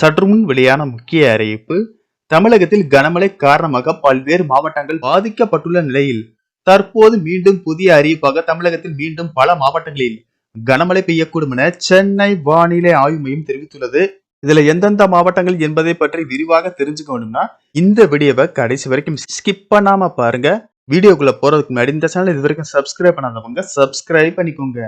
சற்று முன் வெளியான முக்கிய அறிவிப்பு தமிழகத்தில் கனமழை காரணமாக பல்வேறு மாவட்டங்கள் பாதிக்கப்பட்டுள்ள நிலையில் தற்போது மீண்டும் புதிய அறிவிப்பாக தமிழகத்தில் மீண்டும் பல மாவட்டங்களில் கனமழை பெய்யக்கூடும் என சென்னை வானிலை ஆய்வு மையம் தெரிவித்துள்ளது. இதுல எந்தெந்த மாவட்டங்கள் என்பதை பற்றி விரிவாக தெரிஞ்சுக்கணும்னா இந்த வீடியோவை கடைசி வரைக்கும் ஸ்கிப் பண்ணாம பாருங்க. வீடியோக்குள்ள போறதுக்கு முன்னாடி இந்த சேனல் இது வரைக்கும் சப்ஸ்கிரைப் பண்ணாதவங்க சப்ஸ்கிரைப் பண்ணிக்கோங்க.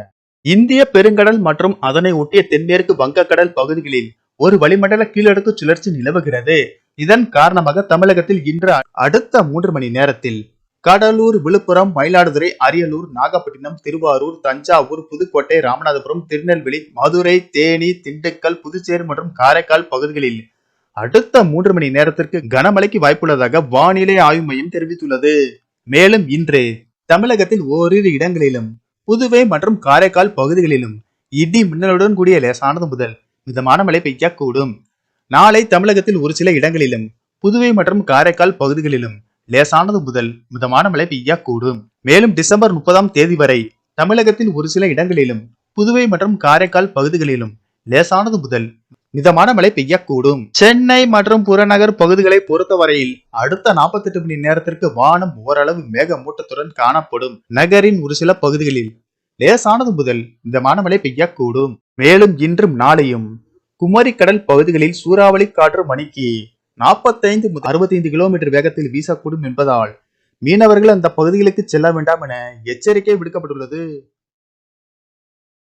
இந்திய பெருங்கடல் மற்றும் அதனை ஒட்டிய தென்மேற்கு வங்கக்கடல் பகுதிகளில் ஒரு வளிமண்டல கீழடுக்கு சுழற்சி நிலவுகிறது. இதன் காரணமாக தமிழகத்தில் இன்று அடுத்த மூன்று மணி நேரத்தில் கடலூர் விழுப்புரம் மயிலாடுதுறை அரியலூர் நாகப்பட்டினம் திருவாரூர் தஞ்சாவூர் புதுக்கோட்டை ராமநாதபுரம் திருநெல்வேலி மதுரை தேனி திண்டுக்கல் புதுச்சேரி மற்றும் காரைக்கால் பகுதிகளில் அடுத்த மூன்று மணி நேரத்திற்கு கனமழைக்கு வாய்ப்புள்ளதாக வானிலை ஆய்வு மையம் தெரிவித்துள்ளது. மேலும் இன்று தமிழகத்தில் ஓரிரு இடங்களிலும் புதுவை மற்றும் காரைக்கால் பகுதிகளிலும் இடி மின்னலுடன் கூடிய லேசானது முதல் மிதமான மழை பெய்யக்கூடும் நாளை தமிழகத்தில் ஒரு சில இடங்களிலும் புதுவை மற்றும் காரைக்கால் பகுதிகளிலும் லேசானது முதல் மிதமான மழை பெய்யக்கூடும் மேலும் டிசம்பர் முப்பதாம் தேதி வரை தமிழகத்தில் ஒரு சில இடங்களிலும் புதுவை மற்றும் காரைக்கால் பகுதிகளிலும் லேசானது முதல் மிதமான மழை பெய்யக்கூடும் சென்னை மற்றும் புறநகர் பகுதிகளை பொறுத்தவரையில் அடுத்த 48 மணி நேரத்திற்கு வானம் ஓரளவு மேகமூட்டத்துடன் காணப்படும். நகரின் ஒரு சில பகுதிகளில் லேசானது முதல் இந்த மானமழை பெய்யக்கூடும். மேலும் இன்றும் நாளையும் குமரி கடல் பகுதிகளில் சூறாவளி காற்று மணிக்கு நாற்பத்தைந்து அறுபத்தைந்து கிலோமீட்டர் வேகத்தில் வீசக்கூடும் என்பதால் மீனவர்கள் அந்த பகுதிகளுக்கு செல்ல வேண்டாம் என எச்சரிக்கை விடுக்கப்பட்டுள்ளது.